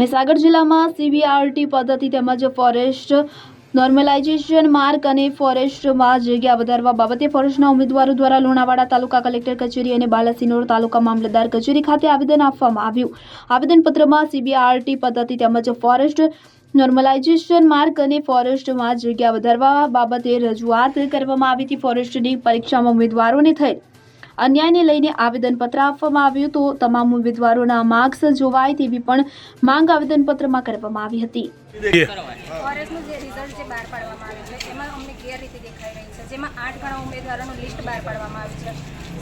મહીસાગર જિલ્લામાં સીબીઆરટી પદ્ધતિ તેમજ ફોરેસ્ટ નોર્મલાઇઝેશન માર્ક અને ફોરેસ્ટમાં જગ્યા વધારવા બાબતે ફોરેસ્ટના ઉમેદવારો દ્વારા લુણાવાડા તાલુકા કલેક્ટર કચેરી અને બાલાસિનોર તાલુકા મામલતદાર કચેરી ખાતે આવેદન આપવામાં આવ્યું. આવેદનપત્રમાં સીબીઆરટી પદ્ધતિ તેમજ ફોરેસ્ટ નોર્મલાઇઝેશન માર્ક અને ફોરેસ્ટમાં જગ્યા વધારવા બાબતે રજૂઆત કરવામાં આવી હતી. ફોરેસ્ટની પરીક્ષામાં ઉમેદવારોને થયેલ અન્યાયને લઈને આવેદનપત્ર આપવામાં આવ્યું તો તમામ ઉમેદવારોના માર્ક્સ જોવાય તેવી પણ માંગ આવેદનપત્રમાં કરવામાં આવી હતી. ફોરેસ્ટનું જે રિઝલ્ટ જે બહાર પાડવામાં આવ્યું છે એમાં અમને ગેરરીતિ દેખાઈ રહી છે. જેમાં આઠ ઘણા ઉમેદવારોનું લિસ્ટ બહાર પાડવામાં આવ્યું છે.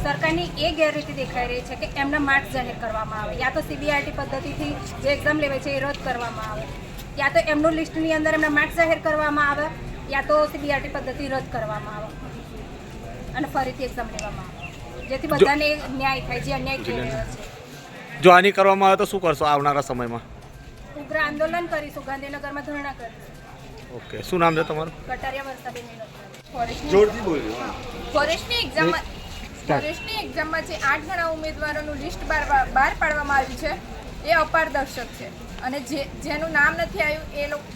સરકારની એ ગેરરીતિ દેખાઈ રહી છે કે એમના માર્ક જાહેર કરવામાં આવે. યા તો સીબીઆરટી પદ્ધતિથી જે એક્ઝામ લેવાય છે એ રદ કરવામાં આવે. યા તો એમનું લિસ્ટની અંદર એમના માર્ક જાહેર કરવામાં આવે. યા તો સીબીઆરટી પદ્ધતિ રદ કરવામાં આવે. અને ફરીથી એક્ઝામ લેવામાં આવે. જેથી બધાને ન્યાય થાય જે અન્યાય થઈ રહ્યો છે. જો આની કરવામાં આવે તો શું કરશો આવનારા સમયમાં? ઉગ્ર આંદોલન કરીશું ગાંધીનગરમાં ધરણા કરીશું. ઓકે શું નામ છે તમારું? કટારિયા વર્ષાબેન જોરથી બોલ્યો. ફોરેસ્ટની એક્ઝામમાં ફોરેસ્ટની એક્ઝામમાં જે આઠ ઘણા ઉમેદવારોનું લિસ્ટ બહાર બહાર પાડવામાં આવ્યું છે એ અપારદર્શક છે. અને જે જેનું નામ નથી આવ્યું એ લોકો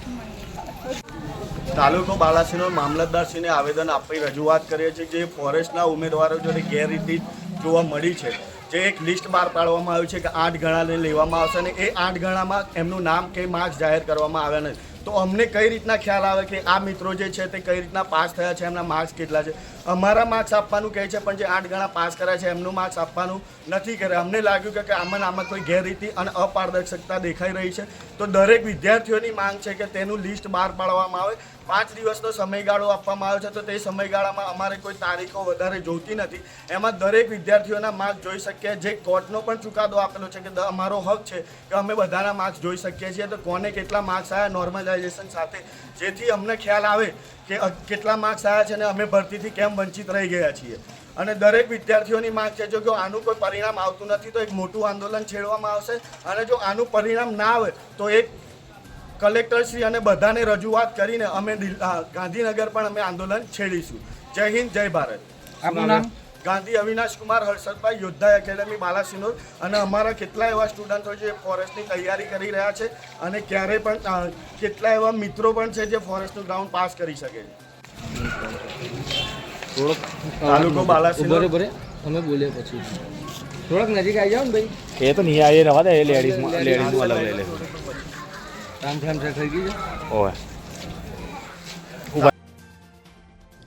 તાલુકો બાલાસીનો મામલતદારશ્રીને આવેદન આપી રજૂઆત કરીએ છીએ જે ફોરેસ્ટના ઉમેદવારો જોડે ગેરરીતિ જોવા મળી છે. જે એક લિસ્ટ બહાર પાડવામાં આવ્યું છે કે આઠ ગણાને લેવામાં આવશે અને એ આઠ ગણામાં એમનું નામ કે માર્ક્સ જાહેર કરવામાં આવ્યા નથી. તો અમને કઈ રીતના ખ્યાલ આવે કે આ મિત્રો જે છે તે કઈ રીતના પાસ થયા છે, એમના માર્ક્સ કેટલા છે? અમારા માર્ક્સ આપવાનું કહે છે, પણ જે આઠ ગણા પાસ કર્યા છે, એમનું માર્ક્સ આપવાનું નથી કરે અમને લાગ્યું કે- આમાં આમાં કોઈ ગેરરીતિ અને અપારદર્શકતા દેખાઈ રહી છે. તો દરેક વિદ્યાર્થીઓની માંગ છે કે તેનું લિસ્ટ બહાર પાડવામાં આવે. પાંચ દિવસનો સમયગાળો આપવામાં આવ્યો છે, તો તે સમયગાળામાં અમારે કોઈ તારીખો વધારે જોઈતી નથી. એમાં દરેક વિદ્યાર્થીઓના માર્ક્સ જોઈ શકીએ. જે કોર્ટનો પણ ચુકાદો આપેલો છે કે અમારો હક છે કે અમે બધાના માર્ક્સ જોઈ શકીએ છીએ. તો કોને કેટલા માર્ક્સ આવ્યા નોર્મલાઇઝેશન સાથે. જેથી અમને ખ્યાલ આવે કે કેટલા માર્ક્સ આવ્યા છે અને અમે ભરતીથી કેમ વંચિત રહી ગયા છીએ. અને દરેક વિદ્યાર્થીઓની માંગ છે, જો કે આનું કોઈ પરિણામ આવતું નથી, તો એક મોટું આંદોલન છેડવામાં આવશે. અને જો આનું પરિણામ ના આવે, તો એક કલેક્ટરશ્રી અને બધાને રજૂઆત કરીને અમે ગાંધીનગર પણ અમે આંદોલન છેડીશું. જય હિન્દ, જય ભારત. આપનું નામ? ગાંધી અવિનાશ કુમાર હર્ષદભાઈ યોદ્ધા એકેડમી બાલાસિનોર અને અમારા કેટલા એવા સ્ટુડન્ટો છે ફોરેસ્ટની તૈયારી કરી રહ્યા છે અને ક્યારે પણ કેટલા એવા મિત્રો પણ છે જે ફોરેસ્ટનું ગ્રાઉન્ડ પાસ કરી શકે છે. તાલુકો બાલાસિનોર. બરે બરે અમે બોલીએ પછી. થોડાક નજીક આવી જાઓ ને ભાઈ. એ તો નહીં આવી રવા દે લેડીઝ લેડીઝ અલગ લઈ લે કામ ઠામ થઈ ગયું છે? ઓવે